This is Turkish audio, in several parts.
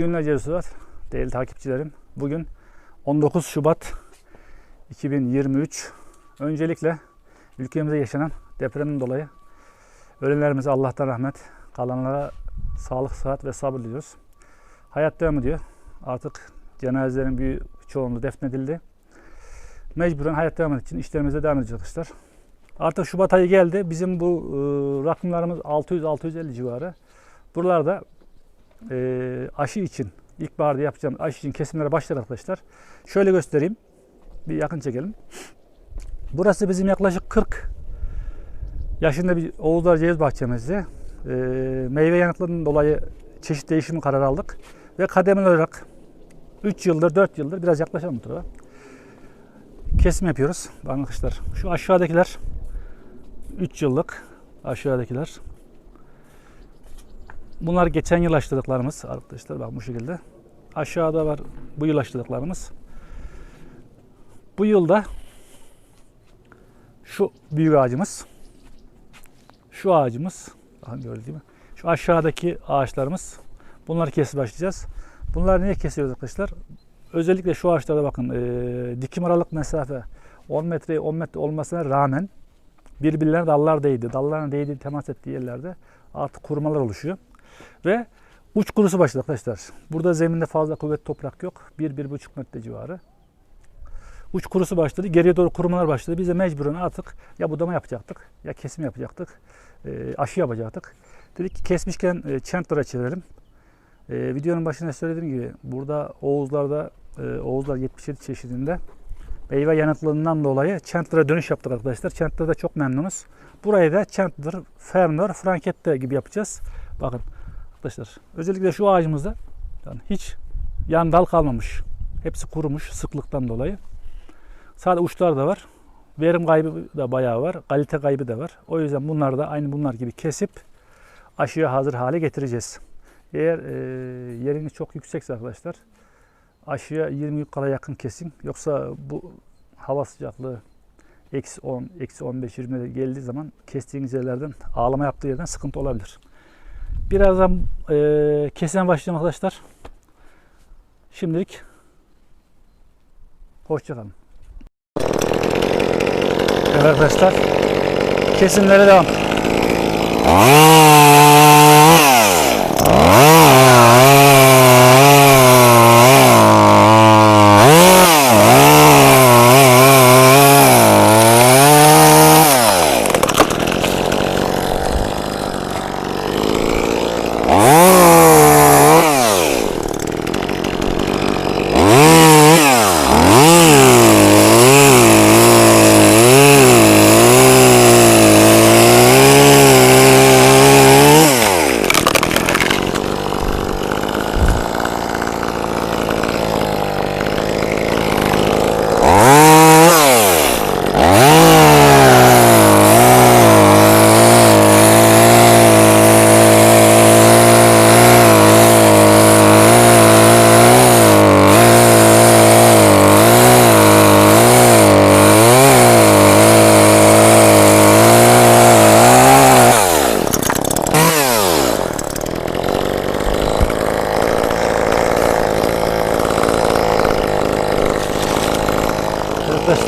Günler Cevsuat, değerli takipçilerim. Bugün 19 Şubat 2023. Öncelikle ülkemizde yaşanan depremin dolayı ölenlerimize Allah'tan rahmet, kalanlara sağlık, sıhhat ve sabır diliyoruz. Hayat devam ediyor. Artık cenazelerin büyük çoğunluğu defnedildi. Mecburen hayat devam etmek için işlerimize devam edeceğiz arkadaşlar. Artık Şubat ayı geldi. Bizim bu e, rakımlarımız 600-650 civarı. Buralarda e, aşı için ilkbaharda yapacağım aşı için kesimlere başladı arkadaşlar. Şöyle göstereyim. Bir yakın çekelim. Burası bizim yaklaşık 40 yaşında bir Oğuzlar Ceviz bahçemizde. E, meyve yanıklarının dolayı çeşit değişimi kararı aldık. Ve kademeli olarak 3 yıldır 4 yıldır biraz yaklaşalım bu tarafa. Kesim yapıyoruz. Arkadaşlar şu aşağıdakiler 3 yıllık aşağıdakiler Bunlar geçen yıl açtırdıklarımız arkadaşlar bak bu şekilde. Aşağıda var bu yıl açtırdıklarımız. Bu yılda şu büyük ağacımız, şu ağacımız, gördüğünüz gibi. Şu aşağıdaki ağaçlarımız. Bunları kesip başlayacağız. Bunları niye kesiyoruz arkadaşlar? Özellikle şu ağaçlarda bakın e, dikim aralık mesafe 10 metre 10 metre olmasına rağmen birbirlerine dallar değdi. Dallarına değdiği temas ettiği yerlerde artık kurumalar oluşuyor. Ve uç kurusu başladı arkadaşlar. Burada zeminde fazla kuvvet toprak yok. 1-1,5 metre civarı. Uç kurusu başladı. Geriye doğru kurumalar başladı. Biz de mecburen artık ya budama yapacaktık ya kesim yapacaktık. E, aşı yapacaktık. Dedik ki kesmişken e, Chandler'a çevirelim. E, videonun başında söylediğim gibi burada Oğuzlar'da e, Oğuzlar 77 çeşidinde meyve yanıklılığından dolayı Chandler'a dönüş yaptık arkadaşlar. Chandler'da çok memnunuz. Burayı da Chandler, Fernor, Frankette gibi yapacağız. Bakın arkadaşlar özellikle şu ağacımızda yani hiç yan dal kalmamış. Hepsi kurumuş sıklıktan dolayı. Sadece uçlar da var. Verim kaybı da bayağı var. Kalite kaybı da var. O yüzden bunları da aynı bunlar gibi kesip aşıya hazır hale getireceğiz. Eğer e, yeriniz çok yüksekse arkadaşlar aşıya 20 kala yakın kesin. Yoksa bu hava sıcaklığı eksi 10, eksi 15, 20 geldiği zaman kestiğiniz yerlerden ağlama yaptığı yerden sıkıntı olabilir. Birazdan e, kesime başlayacağım arkadaşlar. Şimdilik hoşçakalın. Evet arkadaşlar kesimlere devam.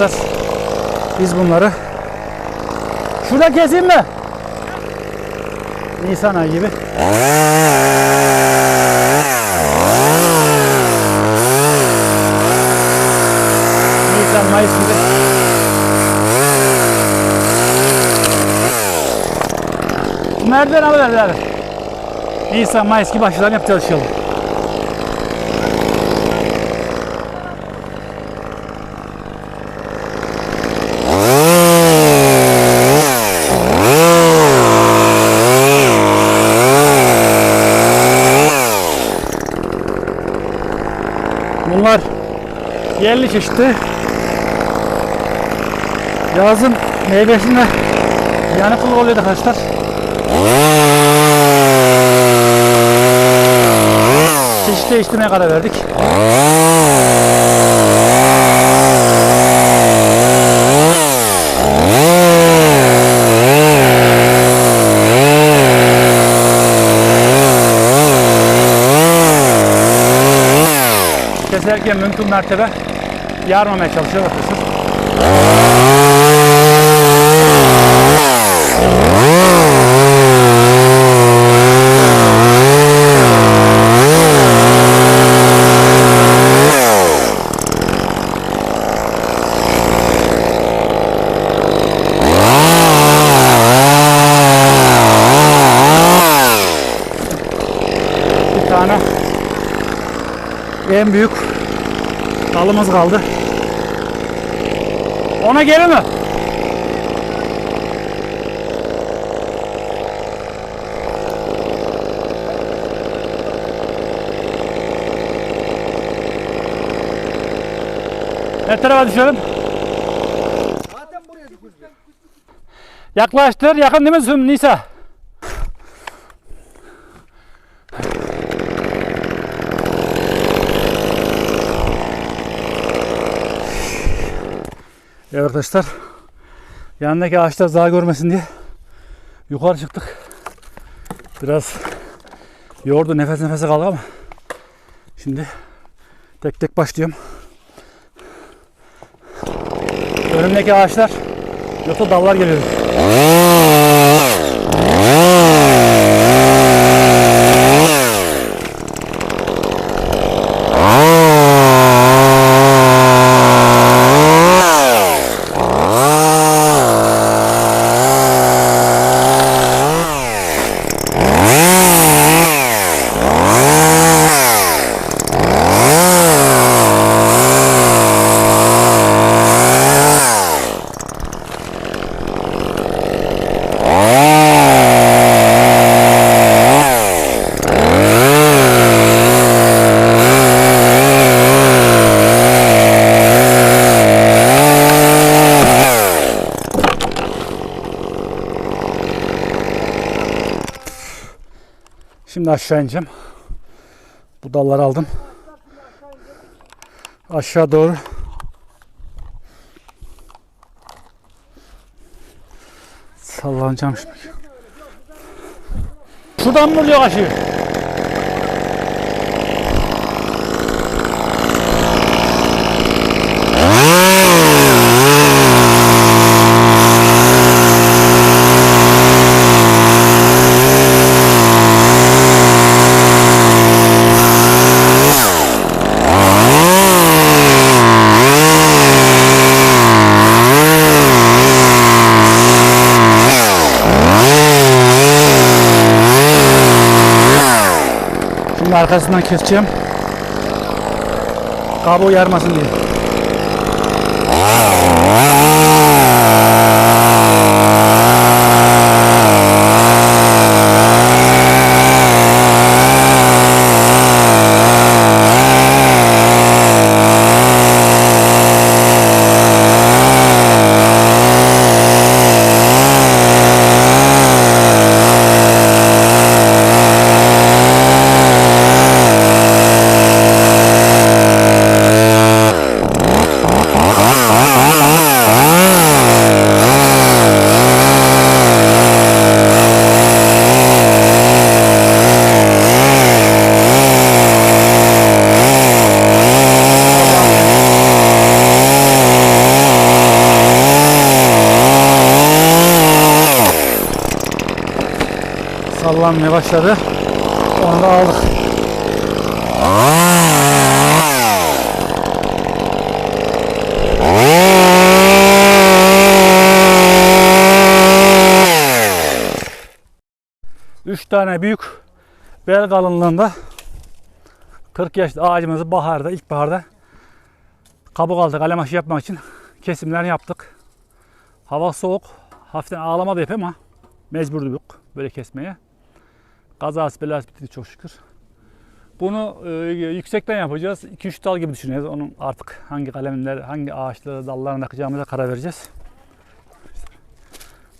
Arkadaşlar biz bunları şurada keseyim mi? Nisan ayı gibi. Nisan Mayıs gibi. Merdiven alırlar. Nisan Mayıs gibi aşılarını yapacağız inşallah. Bunlar yerli çeşitli. Yazın meyvesinde yanıklık oluyor arkadaşlar. Çeşit değiştirmeye karar verdik. Keserken mümkün mertebe yarmamaya çalışıyor tane en büyük dalımız kaldı. Ona geri mi? Ne tarafa düşelim? Yaklaştır. Yakın değil mi Nisa? Arkadaşlar. Yanındaki ağaçlar zarar görmesin diye yukarı çıktık. Biraz yordu nefes nefese kaldık ama şimdi tek tek başlıyorum. Önümdeki ağaçlar yoksa dallar geliyor. Şimdi aşağı ineceğim. Bu dalları aldım. Aşağı doğru. Sallanacağım şimdi. Şuradan mı vuruyor aşıyı? Şimdi arkasından keseceğim. Kabuğu yarmasın diye. Sallanmaya başladı. Onu da aldık. Üç tane büyük bel kalınlığında 40 yaşlı ağacımızı baharda, ilkbaharda kabuk aldık kalem aşı yapmak için kesimler yaptık. Hava soğuk, hafiften ağlama da yapıyor ama mecburduk böyle kesmeye. Kazası belası bitti çok şükür. Bunu e, yüksekten yapacağız. 2-3 dal gibi düşünüyoruz. Onun artık hangi kalemler, hangi ağaçları, dallarına takacağımıza karar vereceğiz.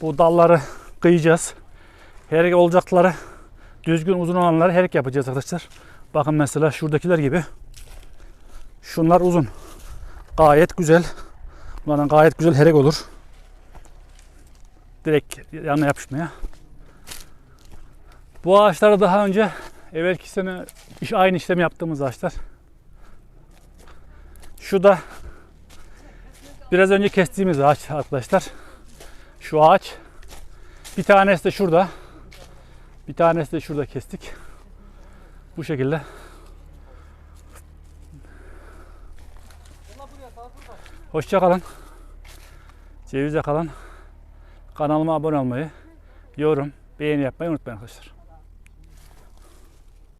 Bu dalları kıyacağız. Her olacakları düzgün uzun olanları herek yapacağız arkadaşlar. Bakın mesela şuradakiler gibi. Şunlar uzun. Gayet güzel. Bunlardan gayet güzel herek olur. Direkt yanına yapışmaya. Bu ağaçları daha önce evvelki sene iş, aynı işlemi yaptığımız ağaçlar. Şu da biraz önce kestiğimiz ağaç arkadaşlar. Şu ağaç. Bir tanesi de şurada. Bir tanesi de şurada kestik. Bu şekilde. Hoşça kalın. Cevize kalın. Kanalıma abone olmayı, yorum, beğeni yapmayı unutmayın arkadaşlar.